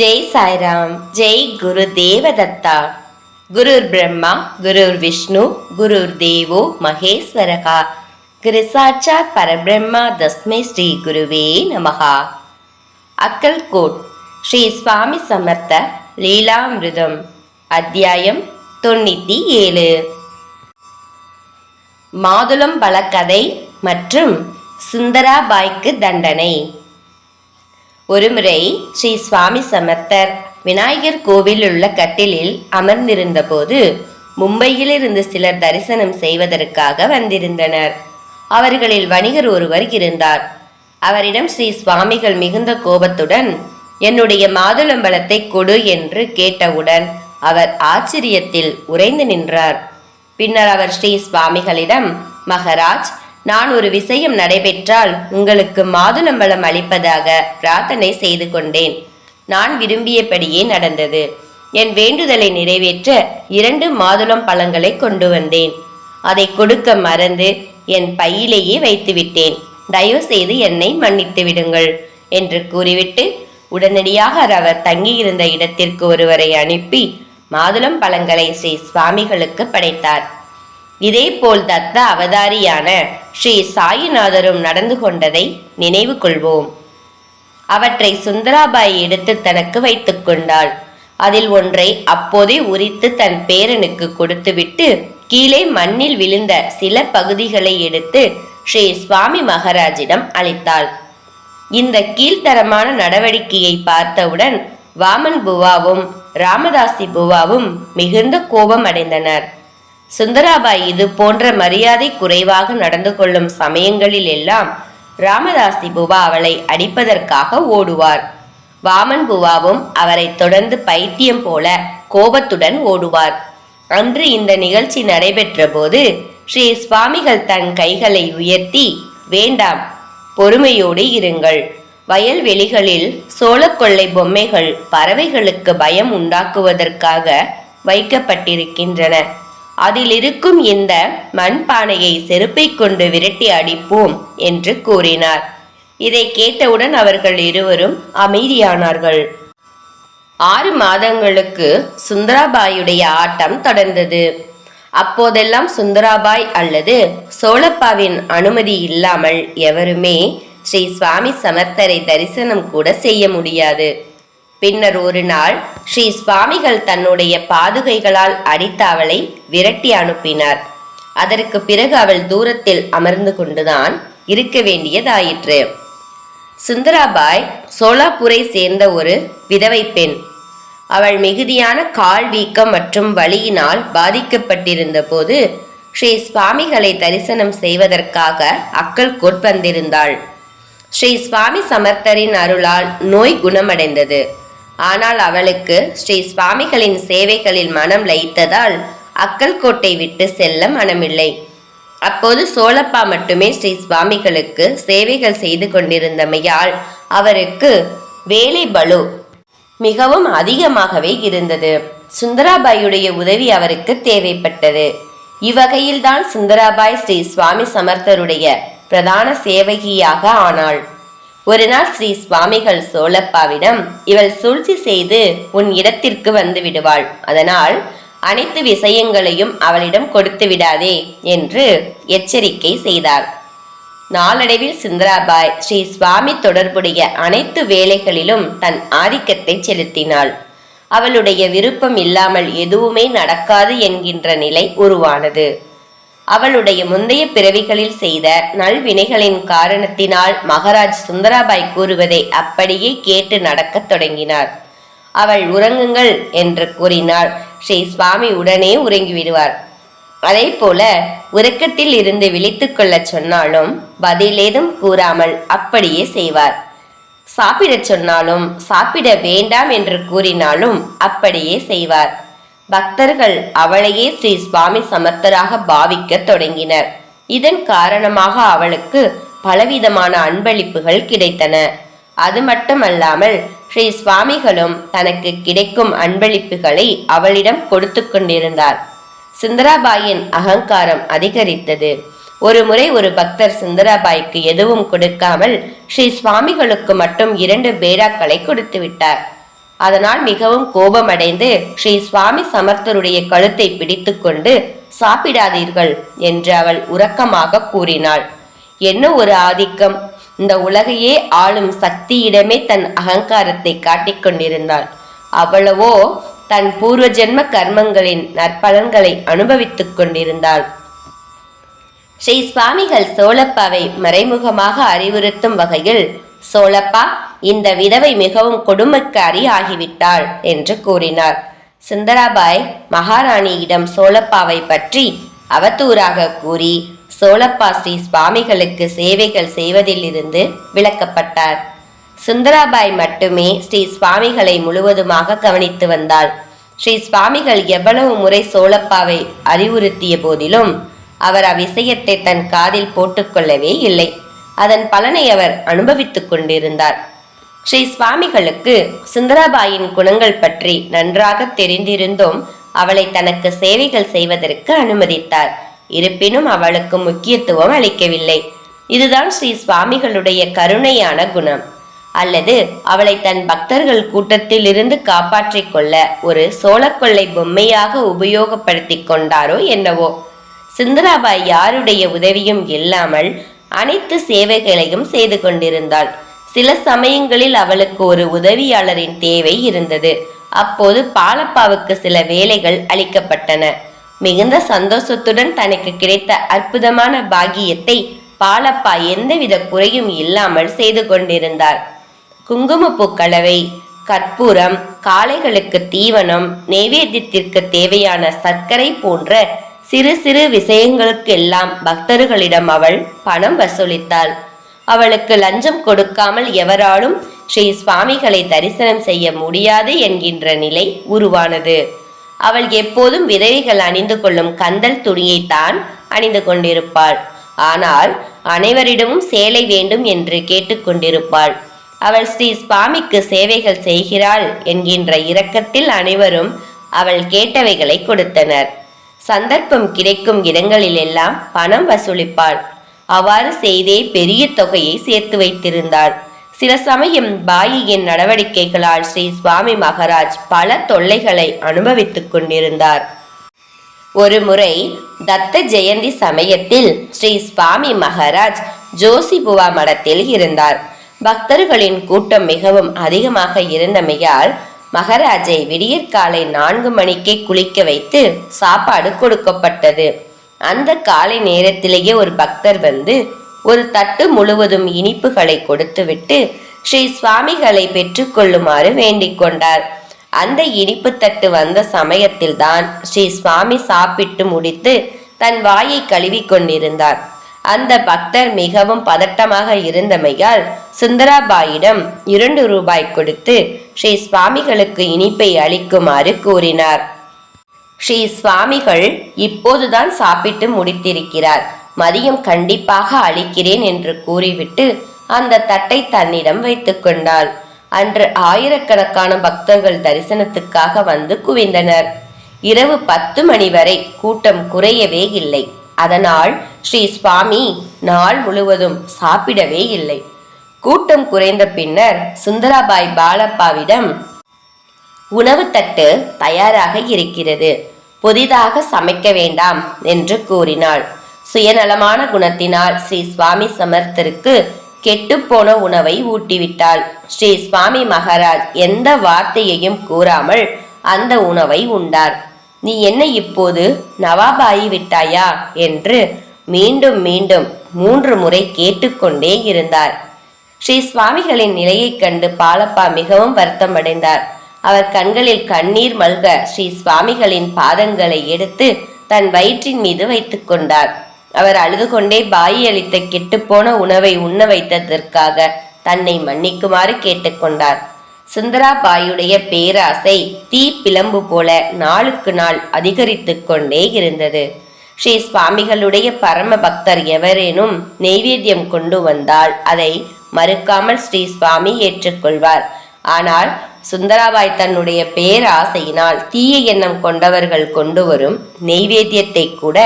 ஜெய் சாய்ராம் ஜெய் குரு தேவதத்தா. குருர் பிரம்மா குருர் விஷ்ணு குருர் தேவோ மகேஸ்வரகா. குரு சாட்சாத் பரபிரம்மா தஸ்மை ஸ்ரீ குருவே நமகா அக்கல்கோட் ஸ்ரீ சுவாமி சமர்த்த லீலாமிருதம் அத்தியாயம் தொண்ணூத்தி ஏழு மாதுளம் பழக்கதை மற்றும் சுந்தராபாய்க்கு தண்டனை. ஒருமுறை ஸ்ரீ சுவாமி சமர்த்தர் விநாயகர் கோவில் உள்ள கட்டிலில் அமர்ந்திருந்தபோது மும்பையிலிருந்து சிலர் தரிசனம் செய்வதற்காக வந்திருந்தனர். அவர்களில் வணிகர் ஒருவர் இருந்தார். அவரிடம் ஸ்ரீ சுவாமிகள் மிகுந்த கோபத்துடன் என்னுடைய மாதுளம்பழத்தை கொடு என்று கேட்டவுடன் அவர் ஆச்சரியத்தில் உறைந்து நின்றார். பின்னர் அவர் ஸ்ரீ சுவாமிகளிடம் மகராஜ் நான் ஒரு விஷயம் நடைபெற்றால் உங்களுக்கு மாதுளம்பழம் அளிப்பதாக பிரார்த்தனை செய்து கொண்டேன். நான் விரும்பியபடியே நடந்தது. என் வேண்டுதலை நிறைவேற்ற இரண்டு மாதுளம் பழங்களை கொண்டு வந்தேன். அதை கொடுக்க மறந்து என் பையிலேயே வைத்துவிட்டேன். தயவு செய்து என்னை மன்னித்து விடுங்கள் என்று கூறிவிட்டு உடனடியாக அவர் தங்கியிருந்த இடத்திற்கு ஒருவரை அனுப்பி மாதுளம் பழங்களை ஸ்ரீ சுவாமிகளுக்கு படைத்தார். இதேபோல் தத்த அவதாரியான ஸ்ரீ சாயிநாதரும் நடந்து கொண்டதை நினைவு கொள்வோம். அவற்றை சுந்தராபாய் எடுத்து தனக்கு வைத்துக் கொண்டாள். அதில் ஒன்றை அப்போதே உரித்து தன் பேரனுக்கு கொடுத்துவிட்டு கீழே மண்ணில் விழுந்த சில பகுதிகளை எடுத்து ஸ்ரீ சுவாமி மகாராஜிடம் அளித்தாள். இந்த கீழ்த்தரமான நடவடிக்கையை பார்த்தவுடன் வாமன் புவாவும் ராமதாசி புவாவும் மிகுந்த கோபம் அடைந்தனர். சுந்தராபாய் இது போன்ற மரியாதை குறைவாக நடந்து கொள்ளும் சமயங்களில் எல்லாம் ராமதாசி புவா அவளை அடிப்பதற்காக ஓடுவார். வாமன் புவாவும் அவரை தொடர்ந்து பைத்தியம் போல கோபத்துடன் ஓடுவார். அன்று இந்த நிகழ்ச்சி நடைபெற்ற போது ஸ்ரீ சுவாமிகள் தன் கைகளை உயர்த்தி வேண்டாம் பொறுமையோடு இருங்கள். வயல்வெளிகளில் சோளக்கொள்ளை பொம்மைகள் பறவைகளுக்கு பயம் உண்டாக்குவதற்காக வைக்கப்பட்டிருக்கின்றன. அதில் இருக்கும் இந்த மண்பானையை செருப்பை கொண்டு விரட்டி அடிப்போம் என்று கூறினார். இதை கேட்டவுடன் அவர்கள் இருவரும் அமைதியானார்கள். ஆறு மாதங்களுக்கு சுந்தராபாயுடைய ஆட்டம் தொடர்ந்தது. அப்போதெல்லாம் சுந்தராபாய் அல்லது சோழப்பாவின் அனுமதி இல்லாமல் எவருமே ஸ்ரீ சுவாமி சமர்த்தரை தரிசனம் கூட செய்ய முடியாது. பின்னர் ஒரு நாள் ஸ்ரீ சுவாமிகள் தன்னுடைய பாதுகைகளால் அடித்த அவளை விரட்டி அனுப்பினார். அதற்கு பிறகு அவள் தூரத்தில் அமர்ந்து கொண்டுதான் இருக்க வேண்டியதாயிற்று. சுந்தராபாய் சோலாப்பூரை சேர்ந்த ஒரு விதவை பெண். அவள் மிகுதியான கால் வீக்கம் மற்றும் வலியினால் பாதிக்கப்பட்டிருந்த போது ஸ்ரீ சுவாமிகளை தரிசனம் செய்வதற்காக அக்கல்கோட் வந்திருந்தாள். ஸ்ரீ சுவாமி சமர்த்தரின் அருளால் நோய் குணமடைந்தது. ஆனால் அவளுக்கு ஸ்ரீ சுவாமிகளின் சேவைகளில் மனம் லயித்ததால் அக்கல்கோட்டை விட்டு செல்ல மனமில்லை. அப்போது சோழப்பா மட்டுமே ஸ்ரீ சுவாமிகளுக்கு சேவைகள் செய்து கொண்டிருந்தமையால் அவருக்கு வேலை பலு மிகவும் அதிகமாகவே இருந்தது. சுந்தராபாயுடைய உதவி அவருக்கு தேவைப்பட்டது. இவ்வகையில்தான் சுந்தராபாய் ஸ்ரீ சுவாமி சமர்த்தருடைய பிரதான சேவகியாக ஆனாள். ஒரு நாள் ஸ்ரீ சுவாமிகள் சோழப்பாவிடம் இவள் சூழ்ச்சி செய்து உன் இடத்திற்கு வந்து விடுவாள். அதனால் அனைத்து விஷயங்களையும் அவளிடம் கொடுத்து விடாதே என்று எச்சரிக்கை செய்தார். நாளடைவில் சுந்தராபாய் ஸ்ரீ சுவாமி தொடர்புடைய அனைத்து வேலைகளிலும் தன் ஆதிக்கத்தை செலுத்தினாள். அவளுடைய விருப்பம் இல்லாமல் எதுவுமே நடக்காது என்கின்ற நிலை உருவானது. அவளுடைய முந்தைய பிறவிகளில் செய்த நல்வினைகளின் காரணத்தினால் மகாராஜ் சுந்தராபாய் கூறுவதை அப்படியே கேட்டு நடக்கத் தொடங்கினார். அவள் உறங்குங்கள் என்று கூறினாள். ஸ்ரீ சுவாமி உடனே உறங்கிவிடுவார் அதே போல உறக்கத்தில் இருந்து விழித்துக் கொள்ள சொன்னாலும் பதிலேதும் கூறாமல் அப்படியே செய்வார். சாப்பிடச் சொன்னாலும் சாப்பிட வேண்டாம் என்று கூறினாலும் அப்படியே செய்வார். பக்தர்கள் அவளையே ஸ்ரீ சுவாமி சமர்த்தராக பாவிக்க தொடங்கினர். இதன் காரணமாக அவளுக்கு பலவிதமான அன்பளிப்புகள் கிடைத்தன. அது மட்டுமல்லாமல் ஸ்ரீ சுவாமிகளும் தனக்கு கிடைக்கும் அன்பளிப்புகளை அவளிடம் கொடுத்து கொண்டிருந்தார். சுந்தராபாயின் அகங்காரம் அதிகரித்தது. ஒரு முறை ஒரு பக்தர் சுந்தராபாய்க்கு எதுவும் கொடுக்காமல் ஸ்ரீ சுவாமிகளுக்கு மட்டும் இரண்டு பேராக்களை கொடுத்து விட்டார். அதனால் மிகவும் கோபமடைந்து ஸ்ரீ சுவாமி சமர்த்தருடைய கழுத்தை பிடித்துக்கொண்டு சாப்பிடாதீர்கள் என்று அவள் உறக்கமாக கூறினாள். என்ன ஒரு ஆதிக்கம்? இந்த உலகையே ஆளும் சக்தியிடமே தன் அகங்காரத்தை காட்டிக் கொண்டிருந்தாள். அவ்வளவோ தன் பூர்வ ஜென்ம கர்மங்களின் நற்பலன்களை அனுபவித்துக் கொண்டிருந்தாள். ஸ்ரீ சுவாமிகள் சோழப்பாவை மறைமுகமாக அறிவுறுத்தும் வகையில் சோழப்பா இந்த விதவை மிகவும் கொடுமைக்காரி ஆகிவிட்டாள் என்று கூறினார். சுந்தராபாய் மகாராணியிடம் சோழப்பாவை பற்றி அவதூறாக கூறி சோழப்பா ஸ்ரீ சுவாமிகளுக்கு சேவைகள் செய்வதிலிருந்து விலக்கப்பட்டார் சுந்தராபாய் மட்டுமே ஸ்ரீ சுவாமிகளை முழுவதுமாக கவனித்து வந்தாள். ஸ்ரீ சுவாமிகள் எவ்வளவு முறை சோழப்பாவை அறிவுறுத்திய போதிலும் அவர் அவ்விஷயத்தை தன் காதில் போட்டுக்கொள்ளவே இல்லை. அதன் பலனை அவர் அனுபவித்துக் கொண்டிருந்தார். ஸ்ரீ சுவாமிகளுக்கு சுந்தராபாயின் குணங்கள் பற்றி நன்றாக தெரிந்திருந்தும் அவளை தனக்கு சேவைகள் செய்வதற்கு அனுமதித்தார். இருப்பினும் அவளுக்கு முக்கியத்துவம் அளிக்கவில்லை. இதுதான் ஸ்ரீ சுவாமிகளுடைய கருணையான குணம். அல்லது அவளை தன் பக்தர்கள் கூட்டத்தில் இருந்து காப்பாற்றிக் கொள்ள ஒரு சோளக்கொள்ளை பொம்மையாக உபயோகப்படுத்திக் கொண்டாரோ என்னவோ. சுந்தராபாய் யாருடைய உதவியும் இல்லாமல் அனைத்து சேவைகளையும் செய்து கொண்டிருந்தாள். சில சமயங்களில் அவளுக்கு ஒரு உதவியாளரின் தேவை இருந்தது. அப்போது பாலப்பாவுக்கு சில வேலைகள் அளிக்கப்பட்டன. மிகுந்த சந்தோஷத்துடன் தனக்கு கிடைத்த அற்புதமான பாகியத்தை பாலப்பா எந்தவித குறையும் இல்லாமல் செய்து கொண்டிருந்தார். குங்குமப்பூ கலவை கற்பூரம் காளைகளுக்கு தீவனம் நெய்வேத்தியத்திற்கு தேவையான சர்க்கரை போன்ற சிறு சிறு விஷயங்களுக்கெல்லாம் பக்தர்களிடம் அவள் பணம் வசூலித்தாள். அவளுக்கு லஞ்சம் கொடுக்காமல் எவராலும் ஸ்ரீ சுவாமிகளை தரிசனம் செய்ய முடியாது என்கின்ற நிலை உருவானது. அவள் எப்போதும் விதவைகள் அணிந்து கொள்ளும் கந்தல் துணியைத்தான் அணிந்து கொண்டிருப்பாள். ஆனால் அனைவரிடமும் சேலை வேண்டும் என்று கேட்டுக்கொண்டிருப்பாள் அவள் ஸ்ரீ சுவாமிக்கு சேவைகள் செய்கிறாள் என்கின்ற இரக்கத்தில் அனைவரும் அவள் கேட்டவைகளை கொடுத்தனர். சந்தர்ப்பம் கிடைக்கும் இடங்களிலெல்லாம் பணம் வசூலிப்பாள். அவ்வாறு செய்தே பெரிய தொகையை சேர்த்து வைத்திருந்தாள். சில சமயம் பாயியின் நடவடிக்கைகளால் ஸ்ரீ சுவாமி மகாராஜ் பல தொல்லைகளை அனுபவித்துக் கொண்டிருந்தார். ஒரு முறை தத்த ஜெயந்தி சமயத்தில் ஸ்ரீ சுவாமி மகாராஜ் ஜோசிபுவா மடத்தில் இருந்தார். பக்தர்களின் கூட்டம் மிகவும் அதிகமாக இருந்தமையால் மகராஜை விடியற்காலை நான்கு மணிக்கே குளிக்க வைத்து சாப்பாடு கொடுக்கப்பட்டது. அந்த காலை நேரத்திலேயே ஒரு பக்தர் வந்து ஒரு தட்டு முழுவதும் இனிப்புகளை கொடுத்துவிட்டு ஸ்ரீ சுவாமிகளை பெற்றுக்கொள்ளுமாறு வேண்டிக் கொண்டார். அந்த இனிப்பு தட்டு வந்த சமயத்தில்தான் ஸ்ரீ சுவாமி சாப்பிட்டு முடித்து தன் வாயை கழுவி கொண்டிருந்தார். அந்த பக்தர் மிகவும் பதட்டமாக இருந்தமையால் சுந்தராபாயிடம் இரண்டு ரூபாய் கொடுத்து ஸ்ரீ சுவாமிகளுக்கு இனிப்பை அளிக்குமாறு கூறினார். ஸ்ரீ சுவாமிகள் இப்போதுதான் சாப்பிட்டு முடித்திருக்கிறார். மதியம் கண்டிப்பாக அளிக்கிறேன் என்று கூறிவிட்டு அந்த தட்டை தன்னிடம் வைத்துக் கொண்டாள். அன்று ஆயிரக்கணக்கான பக்தர்கள் தரிசனத்துக்காக வந்து குவிந்தனர். இரவு பத்து மணி வரை கூட்டம் குறையவே இல்லை. அதனால் ஸ்ரீ சுவாமி நாள் முழுவதும் சாப்பிடவே இல்லை. கூட்டம் குறைந்த பின்னர் சுந்தராபாய் பாலப்பாவிடம் உணவு தட்டு தயாராக இருக்கிறது. புதிதாக சமைக்க வேண்டாம் என்று கூறினாள். சுயநலமான குணத்தினால் ஸ்ரீ சுவாமி சமர்த்தருக்கு கெட்டுப்போன உணவை ஊட்டிவிட்டாள். ஸ்ரீ சுவாமி மகாராஜ் எந்த வார்த்தையையும் கூறாமல் அந்த உணவை உண்டார். நீ என்ன இப்போது நவாபாயி விட்டாயா? என்று மீண்டும் மீண்டும் மூன்று முறை கேட்டுக்கொண்டே இருந்தார். ஸ்ரீ சுவாமிகளின் நிலையைக் கண்டு பாலப்பா மிகவும் வருத்தமடைந்தார். அவர் கண்களில் கண்ணீர் மல்க ஸ்ரீ சுவாமிகளின் பாதங்களை எடுத்து தன் வயிற்றின் மீது வைத்துக் கொண்டார். அவர் அழுது கொண்டே பாயி அளித்த கெட்டுப்போன உணவை உண்ண வைத்ததற்காக தன்னை மன்னிக்குமாறு கேட்டுக்கொண்டார் சுந்தரா பாயுடைய பேராசை தீ பிளம்பு போல நாளுக்கு நாள் அதிகரித்து கொண்டே இருந்தது. ஸ்ரீ சுவாமிகளுடைய பரம பக்தர் எவரேனும் நெய்வேத்தியம் கொண்டு வந்தால் அதை மறுக்காமல் ஸ்ரீ சுவாமி ஏற்றுக்கொள்வார். ஆனால் சுந்தராபாய் தன்னுடைய பேராசையினால் தீய எண்ணம் கொண்டவர்கள் கொண்டு வரும் நெய்வேத்தியத்தை கூட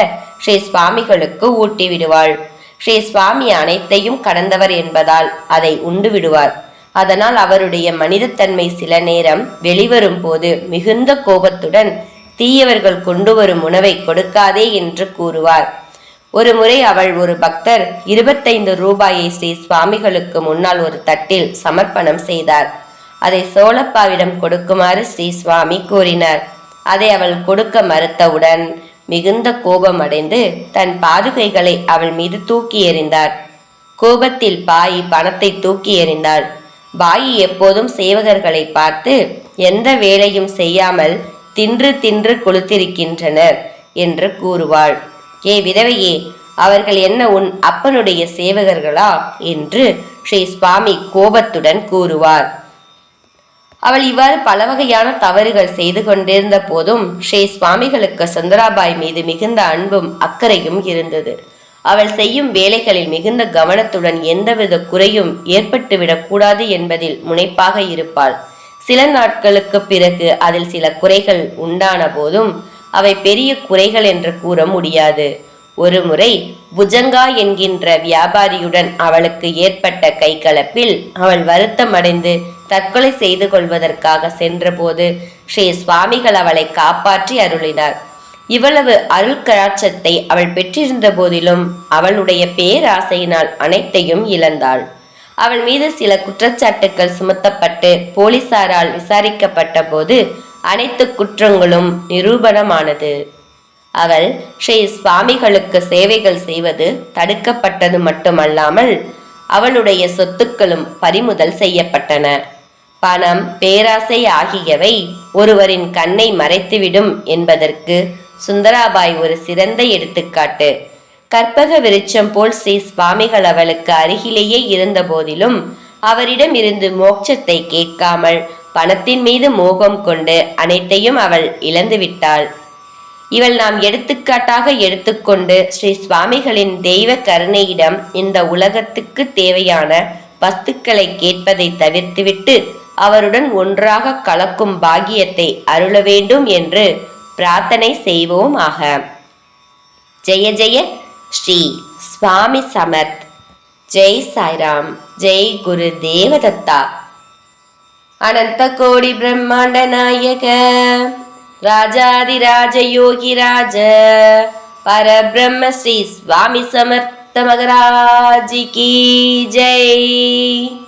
ஸ்ரீ சுவாமிகளுக்கு ஊட்டி விடுவாள் ஸ்ரீ சுவாமி அனைத்தையும் கடந்தவர் என்பதால் அதை உண்டு விடுவார் அதனால் அவருடைய மனிதத்தன்மை சில நேரம் வெளிவரும் போது மிகுந்த கோபத்துடன் தீயவர்கள் கொண்டு வரும் உணவை கொடுக்காதே என்று கூறுவார். ஒரு முறை அவள் ஒரு பக்தர் இருபத்தைந்து ரூபாயை ஸ்ரீ சுவாமிகளுக்கு முன்னால் ஒரு தட்டில் சமர்ப்பணம் செய்தார். அதை சோழப்பாவிடம் கொடுக்குமாறு ஸ்ரீ சுவாமி கூறினார். அதை அவள் கொடுக்க மறுத்தவுடன் மிகுந்த கோபம் அடைந்து தன் பாதுகைகளை அவள் மீது தூக்கி எறிந்தார். கோபத்தில் பாயி பணத்தை தூக்கி எறிந்தாள். பாயி எப்போதும் சேவகர்களை பார்த்து எந்த வேலையும் செய்யாமல் தின்று தின்று கொளுத்திருக்கின்றனர் என்று கூறுவாள். ஏ விதவையே அவர்கள் என்ன உன் அப்பனுடைய சேவகர்களா? என்று ஸ்ரீ சுவாமி கோபத்துடன் கூறுவார். அவள் இவ்வாறு பல வகையான தவறுகள் செய்து கொண்டிருந்த போதும் ஸ்ரீ சுவாமிகளுக்கு சுந்தராபாய் மீது மிகுந்த அன்பும் அக்கறையும் இருந்தது. அவள் செய்யும் வேலைகளில் மிகுந்த கவனத்துடன் எந்தவித குறையும் ஏற்பட்டுவிடக் கூடாது என்பதில் முனைப்பாக இருப்பாள். சில நாட்களுக்கு பிறகு அதில் சில குறைகள் உண்டான போதும் அவை பெரிய குறைகள் என்று கூற முடியாது. ஒருமுறை புஜங்கா என்கின்ற வியாபாரியுடன் அவளுக்கு ஏற்பட்ட கைகலப்பில் அவள் வருத்தமடைந்து தற்கொலை செய்து கொள்வதற்காக சென்றபோது ஸ்ரீ சுவாமிகள் அவளை காப்பாற்றி அருளினார். இவ்வளவு அருள் கராட்சத்தை அவள் பெற்றிருந்த போதிலும் அவளுடைய பேராசையினால் அனைத்தையும் இழந்தாள். அவள் மீது சில குற்றச்சாட்டுகள் சுமத்தப்பட்டு போலீசாரால் விசாரிக்கப்பட்ட போது அனைத்து குற்றங்களும் நிரூபணமானது. அவள் ஸ்ரீ சுவாமிகளுக்கு சேவைகள் செய்வது தடுக்கப்பட்டது மட்டுமல்லாமல் அவளுடைய சொத்துக்களும் பறிமுதல் செய்யப்பட்டன. பணம் பேராசை ஆகியவை ஒருவரின் கண்ணை மறைத்துவிடும் என்பதற்கு சுந்தராபாய் ஒரு சிறந்த எடுத்துக்காட்டு. கற்பக விருட்சம் போல் ஸ்ரீ சுவாமிகள் அவளுக்கு அருகிலேயே இருந்த போதிலும் அவரிடம் இருந்து மோட்சத்தை கேட்காமல் பணத்தின் மீது மோகம் கொண்டு அனைத்தையும் அவள் இழந்துவிட்டாள். இவள் நாம் எடுத்துக்காட்டாக எடுத்துக்கொண்டு ஸ்ரீ சுவாமிகளின் தெய்வ கருணையிடம் இந்த உலகத்துக்கு தேவையான வஸ்துக்களை கேட்பதை தவிர்த்துவிட்டு அவருடன் ஒன்றாக கலக்கும் பாக்கியத்தை அருள வேண்டும் என்று பிரார்த்தனை செய்வோம் ஆக. ஜெய ஜெய ஸ்ரீ சுவாமி சமர்த். ஜெய் சாய்ராம். ஜெய் குரு தேவதத்தா. அனந்த கோடி பிரம்மாண்ட நாயக ராஜாதிராஜ யோகிராஜ பரபிரம்ம ஸ்ரீ சுவாமி சமர்த்த மகராஜி கி ஜெய்.